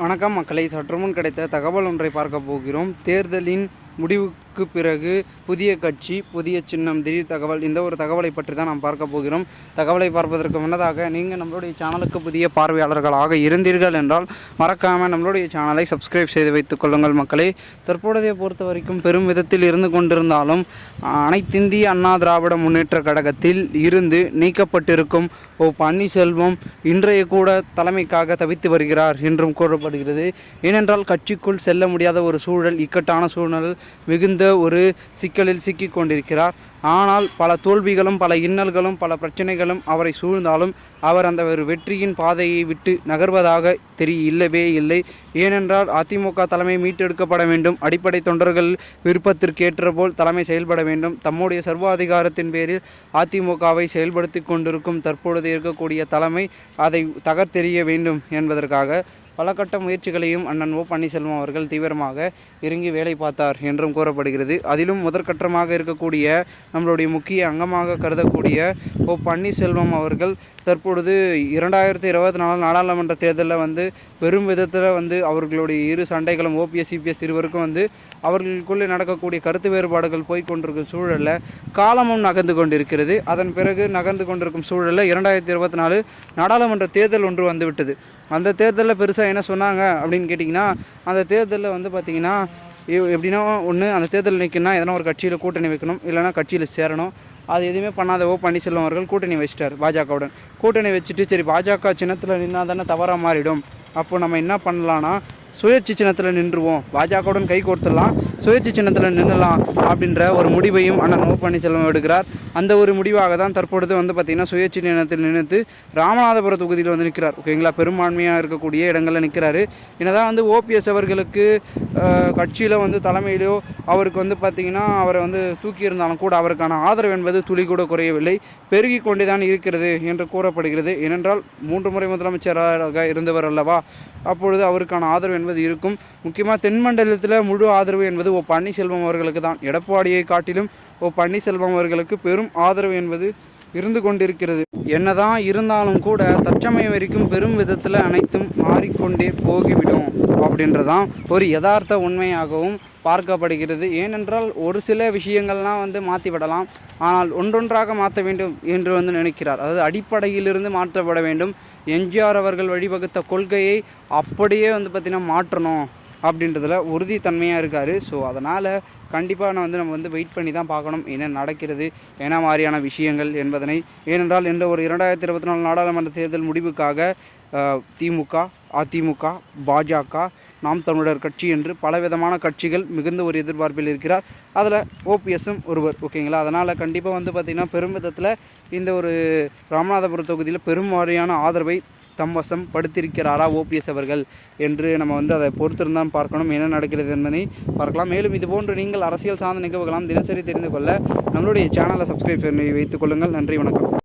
வணக்கம் மக்களை சற்றுமுன் கிடைத்த தகவல் ஒன்றை பார்க்க போகிறோம். தேர்தலின் முடிவுக்கு பிறகு புதிய கட்சி புதிய சின்னம் திடீர் தகவல் இந்த ஒரு தகவலை பற்றி தான் நாம் பார்க்க போகிறோம். தகவலை பார்ப்பதற்கு முன்னதாக நீங்கள் நம்மளுடைய சேனலுக்கு புதிய பார்வையாளர்களாக இருந்தீர்கள் என்றால் மறக்காமல் நம்மளுடைய சேனலை சப்ஸ்கிரைப் செய்து வைத்துக் கொள்ளுங்கள் மக்களே. தற்போதைய பொறுத்த வரைக்கும் பெரும் விதத்தில் இருந்து கொண்டிருந்தாலும் அனைத்திந்திய அண்ணா திராவிட முன்னேற்ற கழகத்தில் இருந்து நீக்கப்பட்டிருக்கும் ஓ பன்னீர்செல்வம் இன்றைய கூட தலைமைக்காக தவித்து வருகிறார் என்றும் கூறப்படுகிறது. ஏனென்றால் கட்சிக்குள் செல்ல முடியாத ஒரு சூழல் இக்கட்டான சூழல் மிகுந்த ஒரு சிக்கலில் சிக்கிக் கொண்டிருக்கிறார் ஆனால் பல தோல்விகளும் பல இன்னல்களும் பல பிரச்சனைகளும் அவரை சூழ்ந்தாலும் அவர் அந்த ஒரு வெற்றியின் பாதையை விட்டு நகர்வதாக தெரிய இல்லவே இல்லை. ஏனென்றால் அதிமுக தலைமை மீட்டெடுக்கப்பட வேண்டும். அடிப்படை தொண்டர்கள் விருப்பத்திற்கேற்ற போல் தலைமை செயல்பட வேண்டும். தம்முடைய சர்வாதிகாரத்தின் பேரில் அதிமுகவை செயல்படுத்தி கொண்டிருக்கும் தற்பொழுது இருக்கக்கூடிய தலைமை அதை தகர்த்தெறிய வேண்டும் என்பதற்காக பல கட்ட முயற்சிகளையும் அண்ணன் ஓ பன்னீர்செல்வம் அவர்கள் தீவிரமாக இறங்கி வேலை பார்த்தார் என்றும் கூறப்படுகிறது. அதிலும் முதற்கட்டமாக இருக்கக்கூடிய நம்மளுடைய முக்கிய அங்கமாக கருதக்கூடிய ஓ பன்னீர்செல்வம் அவர்கள் தற்பொழுது இரண்டாயிரத்தி இருபத்தி நாலு நாடாளுமன்ற தேர்தலில் வந்து பெரும் விதத்தில் வந்து அவர்களுடைய இரு சண்டைகளும் ஓபிஎஸ் சிபிஎஸ் இருவருக்கும் வந்து அவர்களுக்குள்ளே நடக்கக்கூடிய கருத்து வேறுபாடுகள் போய்கொண்டிருக்கும் சூழலில் காலமும் நகர்ந்து கொண்டிருக்கிறது. அதன் பிறகு நகர்ந்து கொண்டிருக்கும் சூழலில் இரண்டாயிரத்தி இருபத்தி நாலு நாடாளுமன்ற தேர்தல் ஒன்று வந்துவிட்டது அந்த தேர்தலில் பெருசாக என்ன சொன்னாங்க அப்படின்னு கேட்டிங்கன்னா அந்த தேர்தலில் வந்து பார்த்திங்கன்னா எப்படின்னா ஒன்று அந்த தேர்தல் நிற்கணும்னா எதனா ஒரு கட்சியில் கூட்டணி வைக்கணும் இல்லைனா கட்சியில் சேரணும். அது எதுவுமே பண்ணாத ஓ பன்னீர்செல்வம் அவர்கள் கூட்டணி வச்சிட்டார் பாஜகவுடன். கூட்டணி வச்சுட்டு சரி பாஜக சின்னத்தில் நின்னா தானே தவறாக மாறிடும். அப்போ நம்ம என்ன பண்ணலான்னா சுயேட்சை சின்னத்தில் நின்றுவோம். பாஜகவுடன் கை கோர்த்துடலாம். சுயேட்சை சின்னத்தில் நின்றுலாம் அப்படின்ற ஒரு முடிவையும் அண்ணன் ஓ பன்னீர்செல்வம் எடுக்கிறார். அந்த ஒரு முடிவாக தான் தற்பொழுது வந்து பார்த்திங்கன்னா சுயேட்சை நிலத்தில் நினைத்து ராமநாதபுர தொகுதியில் வந்து நிற்கிறார் ஓகேங்களா பெரும்பான்மையாக இருக்கக்கூடிய இடங்களில் நிற்கிறாரு என்னதான் வந்து ஓபிஎஸ் அவர்களுக்கு கட்சியில் வந்து தலைமையிலோ அவருக்கு வந்து பார்த்திங்கன்னா அவரை வந்து தூக்கியிருந்தாலும் கூட அவருக்கான ஆதரவு என்பது துளி கூட குறையவில்லை. பெருகி கொண்டே தான் இருக்கிறது என்று கூறப்படுகிறது. ஏனென்றால் மூன்று முறை முதலமைச்சராக இருந்தவர் அல்லவா? அப்பொழுது அவருக்கான ஆதரவு என்பது இருக்கும். முக்கியமாக தென்மண்டலத்தில் முழு ஆதரவு என்பது ஓ பன்னீர்செல்வம் அவர்களுக்கு தான். எடப்பாடியை காட்டிலும் ஓ பன்னீர்செல்வம் அவர்களுக்கு பெரும் ஆதரவு என்பது இருந்து கொண்டிருக்கிறது. என்னதான் இருந்தாலும் கூட தற்சமயம் வரைக்கும் பெரும் விதத்தில் அனைத்தும் மாறிக்கொண்டே போகிவிடும் அப்படின்றதான் ஒரு யதார்த்த உண்மையாகவும் பார்க்கப்படுகிறது. ஏனென்றால் ஒரு சில விஷயங்கள்லாம் வந்து மாற்றி விடலாம் ஆனால் ஒன்றொன்றாக மாற்ற வேண்டும் என்று வந்து நினைக்கிறார். அதாவது அடிப்படையிலிருந்து மாற்றப்பட வேண்டும். எம்ஜிஆர் அவர்கள் வழிவகுத்த கொள்கையை அப்படியே வந்து பார்த்திங்கன்னா மாற்றணும். அப்படின்றதுல உறுதித்தன்மையாக இருக்கார். ஸோ அதனால் கண்டிப்பாக நான் வந்து நம்ம வந்து வெயிட் பண்ணி தான் பார்க்கணும். என்ன நடக்கிறது என்ன மாதிரியான விஷயங்கள் என்பதனை. ஏனென்றால் என்ற ஒரு இரண்டாயிரத்தி இருபத்தி நாலு நாடாளுமன்ற தேர்தல் முடிவுக்காக திமுக அதிமுக பாஜக நாம் தமிழர் கட்சி என்று பலவிதமான கட்சிகள் மிகுந்த ஒரு எதிர்பார்ப்பில் இருக்கிறார். அதில் ஓபிஎஸும் ஒருவர் ஓகேங்களா அதனால் கண்டிப்பாக வந்து பார்த்திங்கன்னா பெரும் விதத்தில் இந்த ஒரு ராமநாதபுரம் தொகுதியில் பெரும் வாரியான ஆதரவை தம் வசம் படுத்திருக்கிறாரா ஓபிஎஸ் அவர்கள் என்று நம்ம வந்து அதை பொறுத்திருந்தான் பார்க்கணும். என்ன நடக்கிறது என்பதை பார்க்கலாம். மேலும் இது போன்று நீங்கள் அரசியல் சார்ந்த நிகழ்வுகளாம் தினசரி தெரிந்து கொள்ள நம்மளுடைய சேனலை சப்ஸ்கிரைப் பண்ணி வைத்துக் கொள்ளுங்கள். நன்றி வணக்கம்.